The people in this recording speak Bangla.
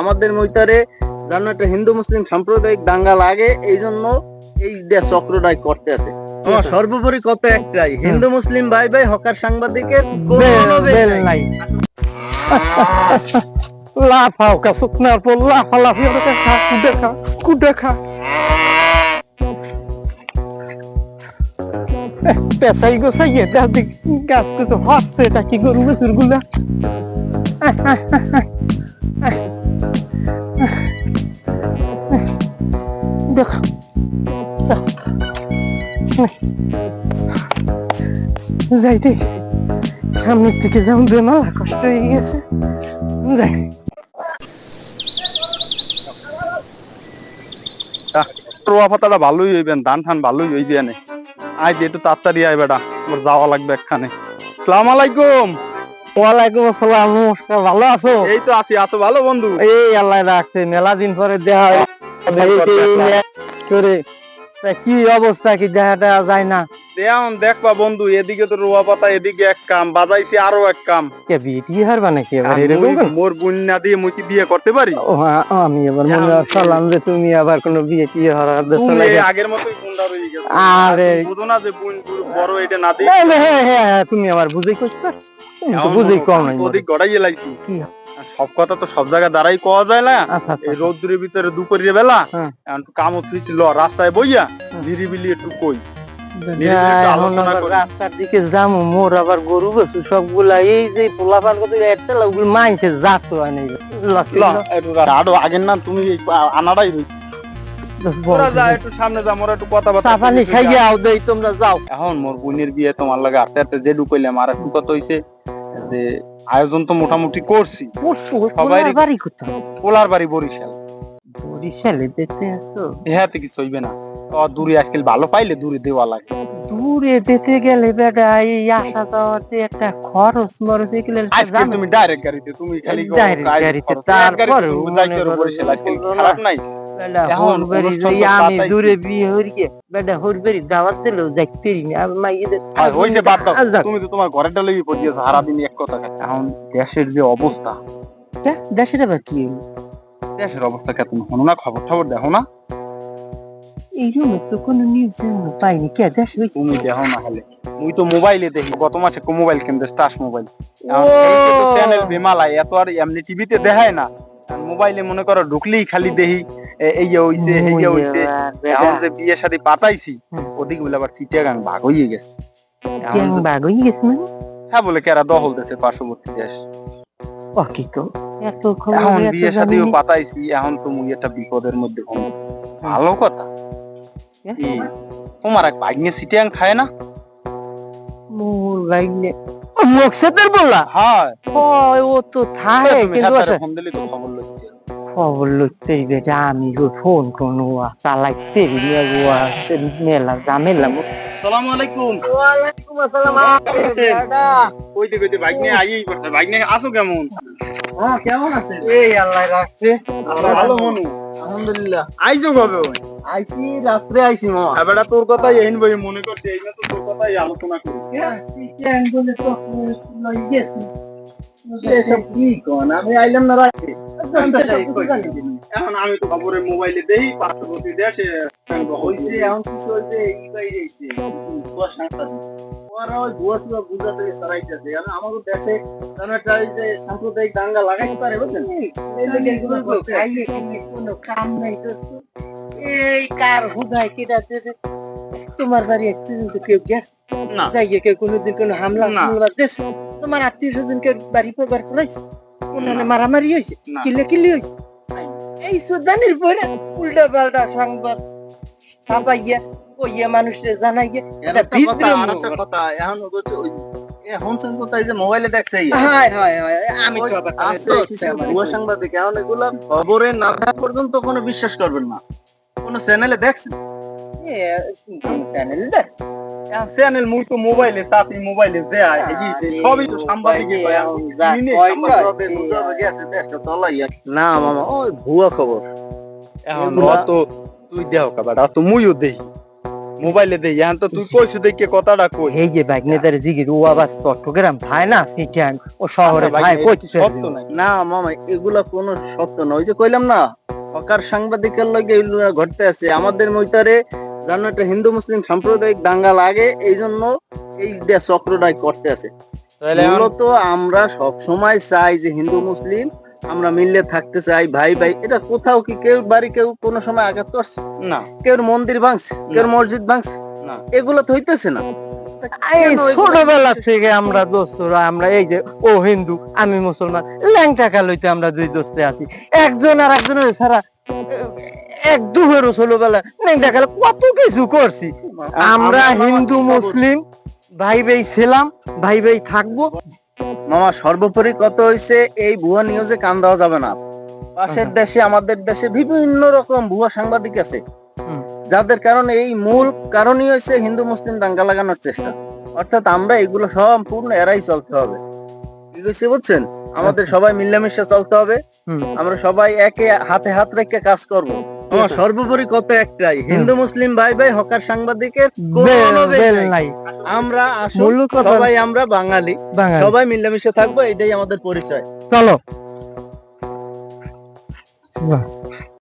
আমাদের মইতারে যেন একটা হিন্দু মুসলিম সাম্প্রদায়িক দাঙ্গা লাগে এই জন্য এই চক্রটাই করতে আছে। সর্বোপরি কত একটাই হিন্দু মুসলিম ভাই ভাই হকার সাংবাদিকের নাই। লাফাও কা শুকনার পর লাফা লাফি ওটা খা কুডে খা কুডে খা। এহ, পেশাই গোসাইয়ে দেখ দেখ গাছ কিছু হচ্ছে এটা কি গরু বেসুর দেখ। যাই দেখ। সামনের থেকে যেমন বেমালা কষ্ট হয়ে গেছে। যাই। পাতাটা ভালোই হইবেন ধান ঠান ভালোই হইবে নে আজ একটু তাড়াতাড়ি আয় বেটা আমার যাওয়া লাগবে একখানে। সালাম আলাইকুম। ওয়ালাইকুম আসসালাম নমস্কার ভালো আছো? এই তো আছি আছো ভালো বন্ধু? এই আল্লাহ রাখছে মেলা দিন পরে দেখা হয় কি অবস্থা কি দেখাটা যায় না? দেয়াম দেখবা বন্ধু এদিকে তো রোয়া পাতা এদিকে এক কাম বাজাইছি আরও এক কাম। কে বিটি হারবা নাকি এবার এরকম মোর বুন্না দিয়ে মুই কি বিয়ে করতে পারি? ও, হ্যাঁ, আমি এবার মনে সালাম যে তুমি আবার কোনো বিয়ে হওয়ার দেশ তুমি আগের মতোই গেছো। আরে। বুঝো না যে বুন বড় এটা না দিই হ্যাঁ হ্যাঁ হ্যাঁ তুমি আমার বুঝেই তো বুঝেই কম নাই ওদিক গড়াইয়ে লাইছি। কি? সব কথা তো সব জায়গায় দাঁড়াই কওয়া যায় না। আচ্ছা আচ্ছা। এই রোদ্দুরের ভিতরে দুপুরের বেলা হ্যাঁ। কাম ছিল রাস্তায় বইয়া হ্যাঁ। নিরিবিলি একটু কই। রাস্তার দিকে যাব মোর আবার গরু বেছু সবগুলা এই যে পোলাপান কত একটা ওগুলো মাইনছে আরও আগের না তুমি আনাটাই এখন মোর বোনের বিয়ে তোমার লাগে আস্তে আস্তে যে ঢুকাইলাম আর একটু কথা হইছে যে আয়োজন তো মোটামুটি করছি। সবাই- বাড়ি পোলার বাড়ি বরিশাল। বরিশালে দেখতে আসো? ইহাতে কিছু হইবে না। দূরে আজকাল ভালো পাইলে দূরে দেওয়া লাগে। দূরে যেতে গেলে বেটা এই আসা যাওয়াতে একটা খরচ মরচ এগুলো আজকাল তুমি ডাইরেক্ট গাড়িতে তুমি খালি গাড়ি গাড়িতে, খরচ, এক গাড়িতে তারপরেও তুমি যাইতে পারো করো বরিশাল? আজকাল খারাপ নাই? এখন আমি দূরে বিয়ে হরিয়ে বেটা হরবেরি দাওয়াত দিলেও যাইতে না আমি মাইয়েদের বাদ দাও। তুমি তো তোমার ঘরের ডালেই পড়িয়েছো সারাদিন এক কথা এখন দেশের যে অবস্থা। দেশের আবার কি? দেশের অবস্থা কে তুমি না খবর টবর দেখো না। এই রুমে তো কোনো নিউজ পাইনি কে দেশ হয়েছে তুমি দেখো না মুই তো মোবাইলে দেখি গত মাসে মোবাইল কিনতে মোবাইল। চ্যানেল এত আর এমনি টিভিতে দেখায় না। মোবাইলে মনে করো ঢুকলেই খালি এ- এই যে হইছে এই যে হইছে। এখন যে বিয়ে শাদী পাতাইছি। ওদিক বলে আবার চিটিয়াগাং ভাগ হয়ে গেছে তো- হয়ে গেছে মানে? হ্যাঁ বলে কেরা দখল দেশে পার্শ্ববর্তী দেশ। ও কি তো? এত এখন বিয়ে শাদীও নি। পাতাইছি এখন তো মুই একটা বিপদের মধ্যে। ভালো কথা। তোমার এক ভাগ্নে চিটিয়াং খায় না? মোর লাইনে মকসদের বলা হ্যাঁ। হয় ও তো থাকে কিন্তু ফোন দিলি তো খবর লইতে। খবর লইতে বেটা আমি ফোন কোনো চালাইতে নিয়ে মেলা ঝামেলা আসসালামু। আলাইকুম। ওয়ালাইকুম আসসালাম কইতে কইতে ভাগ্নে আইই করতে ভাগ্নে আসো কেমন হ্যাঁ এই আল্লাহ রাখছে। ভালো মনু। আলহামদুলিল্লাহ। আইজো কবে রাত্রে মা। এবারে তোর কথাই এইন বই মনে করছে এই না তো তোর কথাই আলোচনা করি। কি আমি আইলাম না রাত্রে। এখন আমি তো খবরে মোবাইলে দেই পার্শ্ববর্তী দেশে হইছে এখন কিছু হইছে এই বাইরে হইছে ওরা ওই বুয়া সুয়া বুঝাতে সরাইতেছে কারণ আমাদের দেশে যেন একটা এই যে সাম্প্রদায়িক দাঙ্গা লাগাইতে পারে বুঝলেন এই লেগে এগুলো করতে কোনো কাম নাই এই কার হুদায় কেটা তোমার বাড়ি কেউ গেছে? না। যাইয়ে কেউ কোনোদিন কোনো হামলা। হামলা দেশ তোমার আত্মীয় স্বজন কেউ বাড়ি পগার করাইছে কোনখানে মারামারি হয়েছে না। কিলে কিলি হয়েছে। এই সুদানির পরে উল্টা পাল্টা সংবাদ ছাপাইয়া কইয়া মানুষের জানাইয়া আর একটা ভিতরে কথা আর মুখ। একটা কথা এখন ওই যে মোবাইলে দেখছে হায় হায় আমি তো আবার সাংবাদিক এখন এগুলা খবরে না থাকা পর্যন্ত কোনো বিশ্বাস করবেন না। কোন চ্যানেলে দেখছেন? চ্যানেল দেখ চ্যানেল মুই তো মোবাইলে সাথে মোবাইলে দেয় এই সবই তো সাংবাদিকে না মামা ওই ভুয়া খবর এখন তুই দেহ কাবাটা তো মুইও দেই মোবাইলে দেই এখন তো তুই কইছ দেখে কথাটা কই এই যে বাইক জিগির ও আবার চট্টগ্রাম থায় না ও শহরে ভাই, থায় এটা কই কি সত্য না মামা এগুলা কোনো সত্য না ওই যে কইলাম না হকার সাংবাদিকের লগে ঘটতে আছে আমাদের মইতারে জানো একটা হিন্দু মুসলিম সাম্প্রদায়িক দাঙ্গা লাগে এই জন্য এই যে চক্রটাই করতে আছে। মূলত আমরা সব সময় চাই যে হিন্দু মুসলিম আমরা মিললে থাকতে চাই ভাই ভাই এটা কোথাও কি কেউ বাড়ি কেউ কোনো সময় আঘাত করছে? না। কেউ মন্দির ভাঙছে কেউ মসজিদ ভাঙছে? না। এগুলো তো হইতেছে না। ছোটবেলা থেকে আমরা দোস্তরা আমরা এই যে ও হিন্দু আমি মুসলমান ল্যাংটা কালইতে আমরা দুই দোস্তে আছি। একজন আর একজনের ছাড়া এক দুহেরও ছোটবেলা ল্যাংটা কালে কত কিছু করছি। আমরা হিন্দু মুসলিম ভাই ভাই ছিলাম ভাই ভাই থাকব। মামা সর্বোপরি কত হইছে এই ভুয়া নিউজে কান দেওয়া যাবে না। পাশের আচ্ছা। দেশে আমাদের দেশে বিভিন্ন রকম ভুয়া সাংবাদিক আছে। যাদের কারণে এই মূল কারণই হয়েছে হিন্দু মুসলিম দাঙ্গা লাগানোর চেষ্টা। অর্থাৎ আমরা এগুলো সম্পূর্ণ এরাই চলতে হবে। কি কইছি বুঝছেন? আমাদের সবাই মিলেমিশে চলতে হবে। আচ্ছা। আমরা সবাই একে হাতে হাত রেখে কাজ করব। সর্বোপরি কত একটাই? হিন্দু মুসলিম ভাই ভাই হকার সাংবাদিকের নাই। আমরা আসল সবাই আমরা বাঙালি। বাঙালি। সবাই মিলেমিশে থাকব এটাই আমাদের পরিচয়। চলো।